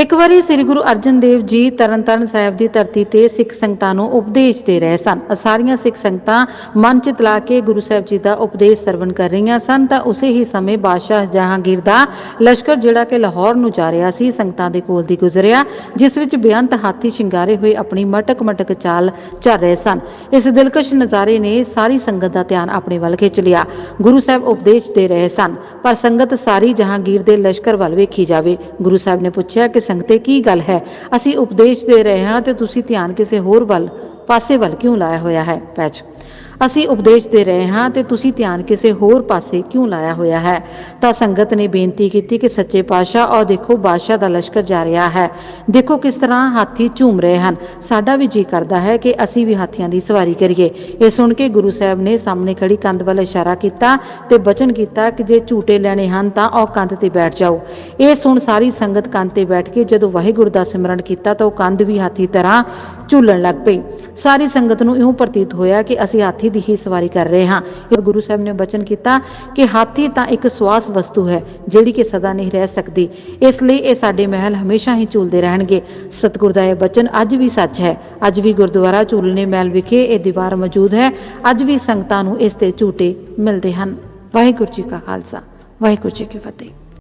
ਇੱਕ ਵਾਰੀ ਸ੍ਰੀ ਗੁਰੂ ਅਰਜਨ ਦੇਵ ਜੀ ਤਰਨਤਾਰਨ ਸਾਹਿਬ ਦੀ ਧਰਤੀ ਤੇ ਸਿੱਖ ਸੰਗਤਾਂ ਨੂੰ ਉਪਦੇਸ਼ ਦੇ ਰਹੇ ਸਨ। ਸਾਰੀਆਂ ਸਿੱਖ ਸੰਗਤਾਂ ਮਨ ਚ ਲਾ ਕੇ ਗੁਰੂ ਸਾਹਿਬ ਜੀ ਦਾ ਉਪਦੇਸ਼ ਸਰਵਣ ਕਰ ਰਹੀਆਂ ਸਨ ਤਾਂ ਉਸੇ ਹੀ ਸਮੇਂ ਬਾਦਸ਼ਾਹ ਜਹਾਂਗੀਰ ਦਾ ਲਸ਼ਕਰ ਜਿਹੜਾ ਕਿ ਲਾਹੌਰ ਨੂੰ ਜਾ ਰਿਹਾ ਸੀ ਸੰਗਤਾਂ ਦੇ ਕੋਲ ਦੀ ਗੁਜ਼ਰਿਆ, ਜਿਸ ਵਿੱਚ ਬੇਅੰਤ ਹਾਥੀ ਸ਼ਿੰਗਾਰੇ ਹੋਏ ਆਪਣੀ ਮਟਕ ਮਟਕ ਚਾਲ ਚੱਲ ਰਹੇ ਸਨ। ਇਸ ਦਿਲਕਸ਼ ਨਜ਼ਾਰੇ ਨੇ ਸਾਰੀ ਸੰਗਤ ਦਾ ਧਿਆਨ ਆਪਣੇ ਵੱਲ ਖਿੱਚ ਲਿਆ। ਗੁਰੂ ਸਾਹਿਬ ਉਪਦੇਸ਼ ਦੇ ਰਹੇ ਸਨ, ਪਰ ਸੰਗਤ ਸਾਰੀ ਜਹਾਂਗੀਰ ਦੇ ਲਸ਼ਕਰ ਵੱਲ ਵੇਖੀ ਜਾਵੇ। ਗੁਰੂ ਸਾਹਿਬ ਨੇ ਪੁੱਛਿਆ ਕਿ ਸੰਗਤੇ ਕੀ ਗੱਲ ਹੈ? ਅਸੀਂ ਉਪਦੇਸ਼ ਦੇ ਰਹੇ ਹਾਂ ਤੇ ਤੁਸੀਂ ਧਿਆਨ ਕਿਸੇ ਹੋਰ ਵੱਲ, ਪਾਸੇ ਵੱਲ ਕਿਉਂ ਲਾਇਆ ਹੋਇਆ ਹੈ? ਪੈਚ। ਅਸੀਂ ਉਪਦੇਸ਼ ਦੇ ਰਹੇ ਹਾਂ ਤੇ ਤੁਸੀਂ ਧਿਆਨ ਕਿਸੇ ਹੋਰ ਪਾਸੇ ਕਿਉਂ ਲਾਇਆ ਹੋਇਆ ਹੈ? ਤਾਂ ਸੰਗਤ ਨੇ ਬੇਨਤੀ ਕੀਤੀ ਕਿ ਸੱਚੇ ਪਾਤਸ਼ਾਹ ਔਰ ਦੇਖੋ ਬਾਦਸ਼ਾਹ ਦਾ ਲਸ਼ਕਰ ਜਾ ਰਿਹਾ ਹੈ। ਦੇਖੋ ਕਿਸ ਤਰ੍ਹਾਂ ਹਾਥੀ ਝੂਮ ਰਹੇ ਹਨ। ਸਾਡਾ ਵੀ ਜੀ ਕਰਦਾ ਹੈ ਕਿ ਅਸੀਂ ਵੀ ਹਾਥੀਆਂ ਦੀ ਸਵਾਰੀ ਕਰੀਏ। ਇਹ ਸੁਣ ਕੇ ਗੁਰੂ ਸਾਹਿਬ ਨੇ ਸਾਹਮਣੇ ਖੜੀ ਕੰਧ ਵੱਲ ਇਸ਼ਾਰਾ ਕੀਤਾ ਤੇ ਬਚਨ ਕੀਤਾ ਕਿ ਜੇ ਝੂਟੇ ਲੈਣੇ ਹਨ ਤਾਂ ਉਹ ਕੰਧ ਤੇ ਬੈਠ ਜਾਓ। ਇਹ ਸੁਣ ਸਾਰੀ ਸੰਗਤ ਕੰਧ ਤੇ ਬੈਠ ਕੇ ਜਦੋਂ ਵਾਹਿਗੁਰੂ ਦਾ ਸਿਮਰਨ ਕੀਤਾ ਤਾਂ ਉਹ ਕੰਧ ਵੀ ਹਾਥੀ ਤਰ੍ਹਾਂ ਝੂਲਣ ਲੱਗ ਪਈ। ਸਾਰੀ ਸੰਗਤ ਨੂੰ ਇਉਂ ਪ੍ਰਤੀਤ ਹੋਇਆ ਕਿ ਅਸੀਂ ਹਾਥੀ ਦੀ ਹੀ ਸਵਾਰੀ ਕਰ ਰਹੇ ਹਾਂ। ਇਹ ਗੁਰੂ ਸਾਹਿਬ ਨੇ ਬਚਨ ਕੀਤਾ ਕਿ ਹਾਥੀ ਤਾਂ ਇੱਕ ਸਵਾਸ ਵਸਤੂ ਹੈ, ਜਿਹੜੀ ਕਿ ਸਦਾ ਨਹੀਂ ਰਹਿ ਸਕਦੀ। ਇਸ ਲਈ ਇਹ ਸਾਡੇ ਮਹਿਲ ਹਮੇਸ਼ਾ ਹੀ ਝੂਲਦੇ ਰਹਿਣਗੇ। ਸਤਿਗੁਰ ਦਾ ਇਹ ਬਚਨ ਅੱਜ ਵੀ ਸੱਚ ਹੈ। ਅੱਜ ਵੀ ਗੁਰਦੁਆਰਾ ਝੂਲਨੇ ਮਹਿਲ ਵਿਖੇ ਇਹ ਦੀਵਾਰ ਮੌਜੂਦ ਹੈ। ਅੱਜ ਵੀ ਸੰਗਤਾਂ ਨੂੰ ਇਸ ਤੇ ਝੂਟੇ ਮਿਲਦੇ ਹਨ। ਵਾਹਿਗੁਰੂ ਜੀ ਕਾ ਖਾਲਸਾ। ਵਾਹਿਗੁਰੂ ਜੀ ਕੀ ਫਤਿਹ।